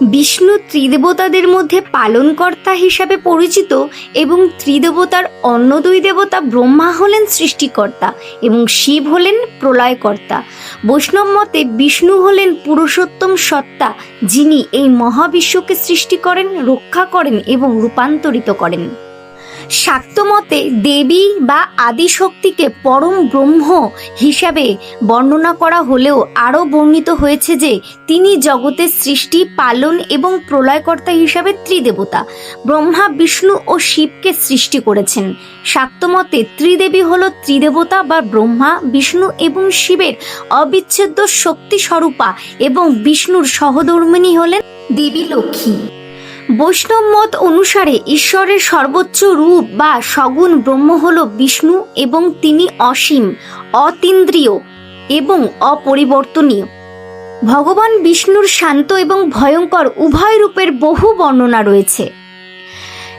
বিষ্ণু ত্রিদেবতাদের মধ্যে পালনকর্তা হিসাবে পরিচিত এবং ত্রিদেবতার অন্য দুই দেবতা ব্রহ্মা হলেন সৃষ্টিকর্তা এবং শিব হলেন প্রলয়কর্তা। বৈষ্ণব মতে বিষ্ণু হলেন পুরুষোত্তম সত্তা, যিনি এই মহাবিশ্বকে সৃষ্টি করেন, রক্ষা করেন এবং রূপান্তরিত করেন। শাক্তমতে দেবী বা আদিশক্তিকে পরম ব্রহ্ম হিসাবে বর্ণনা করা হলেও আরও বর্ণিত হয়েছে যে তিনি জগতের সৃষ্টি, পালন এবং প্রলয়কর্তা হিসাবে ত্রিদেবতা। ব্রহ্মা, বিষ্ণু ও শিবকে সৃষ্টি করেছেন। শাক্তমতে ত্রিদেবী হল ত্রিদেবতা বা ব্রহ্মা, বিষ্ণু এবং শিবের অবিচ্ছেদ্য শক্তি স্বরূপা এবং বিষ্ণুর সহধর্মিনী হলেন দেবী লক্ষ্মী। বৈষ্ণব মত অনুসারে ঈশ্বরের সর্বোচ্চ রূপ বা সগুণ ব্রহ্ম হল বিষ্ণু এবং তিনি অসীম, অতীন্দ্রিয় এবং অপরিবর্তনীয়। ভগবান বিষ্ণুর শান্ত এবং ভয়ঙ্কর উভয় রূপের বহু বর্ণনা রয়েছে।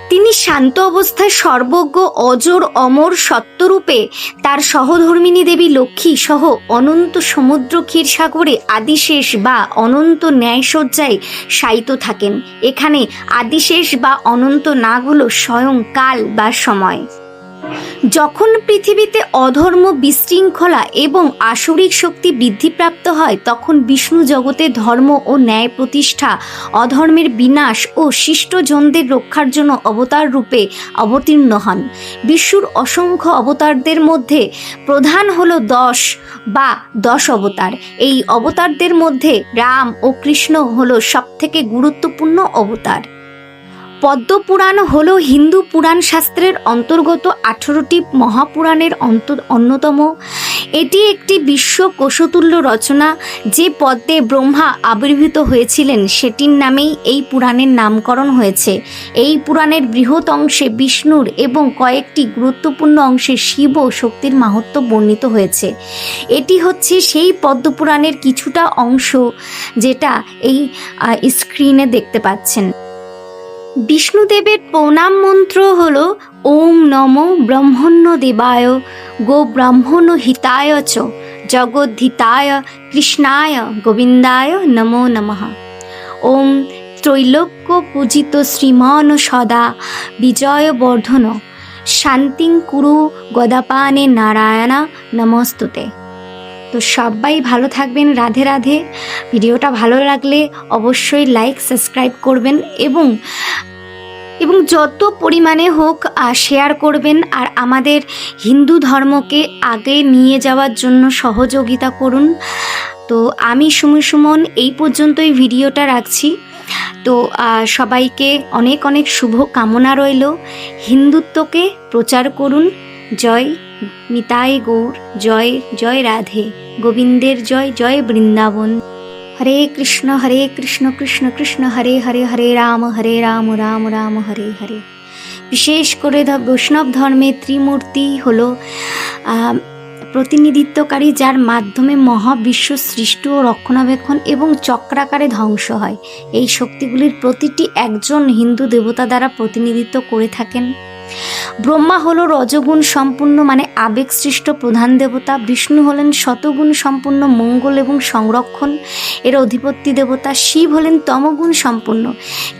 তিনি শান্ত অবস্থায় সর্বজ্ঞ, অজর, অমর, সত্যরূপে তার সহধর্মিনী দেবী লক্ষ্মী সহ অনন্ত সমুদ্র ক্ষীর সাগরে আদিশেষ বা অনন্ত ন্যায়সজ্জায় শায়িত থাকেন। এখানে আদিশেষ বা অনন্ত নাগ হল স্বয়ং কাল বা সময়। যখন পৃথিবীতে অধর্ম, বিশৃঙ্খলা এবং আসরিক শক্তি বৃদ্ধিপ্রাপ্ত হয়, তখন বিষ্ণু জগতে ধর্ম ও ন্যায় প্রতিষ্ঠা, অধর্মের বিনাশ ও শিষ্টজনদের রক্ষার জন্য অবতার রূপে অবতীর্ণ হন। বিষ্ণুর অসংখ্য অবতারদের মধ্যে প্রধান হল দশ বা দশ অবতার। এই অবতারদের মধ্যে রাম ও কৃষ্ণ হল সবথেকে গুরুত্বপূর্ণ অবতার। পদ্মপুরাণ হল হিন্দু পুরাণ শাস্ত্রের অন্তর্গত আঠেরোটি মহাপুরাণের অন্ত অন্যতম। এটি একটি বিশ্ব কোষতুল্য রচনা যে পদ্মে ব্রহ্মা আবির্ভূত হয়েছিলেন। সেটির নামেই এই পুরাণের নামকরণ হয়েছে। এই পুরাণের বৃহৎ অংশে বিষ্ণুর এবং কয়েকটি গুরুত্বপূর্ণ অংশে শিব ও শক্তির মাহাত্ম বর্ণিত হয়েছে। এটি হচ্ছে সেই পদ্মপুরাণের কিছুটা অংশ যেটা এই স্ক্রিনে দেখতে পাচ্ছেন। বিষ্ণুদেবের প্রণাম মন্ত্র হল, ওম নম ব্রহ্মণ্য দেবায় গো ব্রাহ্মণ হিতায় চ, জগদ্ধিতায়, কৃষ্ণায়, গোবিন্দায় নমো নমঃ। ওম ত্রৈলোক্য পূজিত শ্রীমান সদা বিজয় বর্ধন শান্তিং কুরু গদাপানে নারায়ণা, নমস্তুতে। তো সবাই ভালো থাকবেন, রাধে রাধে। ভিডিওটা ভালো লাগলে অবশ্যই লাইক, সাবস্ক্রাইব করবেন এবং এবং যত পরিমাণে হোক শেয়ার করবেন আর আমাদের হিন্দু ধর্মকে আগে নিয়ে যাওয়ার জন্য সহযোগিতা করুন। তো আমি সুমি সুমন, এই পর্যন্তই ভিডিওটা রাখছি। তো সবাইকে অনেক অনেক শুভ কামনা রইল। হিন্দুত্বকে প্রচার করুন। জয় নিতাই গৌর, জয় জয় রাধে। গোবিন্দের জয় জয় বৃন্দাবন। হরে কৃষ্ণ হরে কৃষ্ণ কৃষ্ণ কৃষ্ণ, হরে হরে হরে রাম হরে রাম রাম রাম, হরে হরে। বিশেষ করে বৈষ্ণব ধর্মে ত্রিমূর্তি হলো প্রতিনিধিত্বকারী যার মাধ্যমে মহাবিশ্ব সৃষ্টি ও রক্ষণাবেক্ষণ এবং চক্রাকারে ধ্বংস হয়। এই শক্তিগুলির প্রতিটি একজন হিন্দু দেবতা দ্বারা প্রতিনিধিত্ব করে থাকেন। ব্রহ্মা হলো রজগুণ সম্পূর্ণ মানে আবেগসৃষ্ট প্রধান দেবতা। বিষ্ণু হলেন শতগুণ সম্পূর্ণ, মঙ্গল এবং সংরক্ষণ। এর অধিপত্য দেবতা শিব হলেন তমগুণ সম্পূর্ণ।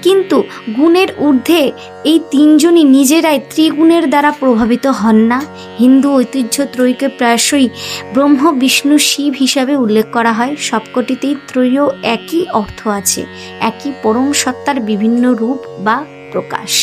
কিন্তু গুণের ঊর্ধ্বে এই তিনজনই নিজেরাই ত্রিগুণের দ্বারা প্রভাবিত হন না। হিন্দু ঐতিহ্য ত্রয়ীকে প্রায়শই ব্রহ্ম, বিষ্ণু, শিব হিসাবে উল্লেখ করা হয়। সবকটিতেই ত্রয়ীও একই অর্থ আছে, একই পরম সত্তার বিভিন্ন রূপ বা প্রকাশ।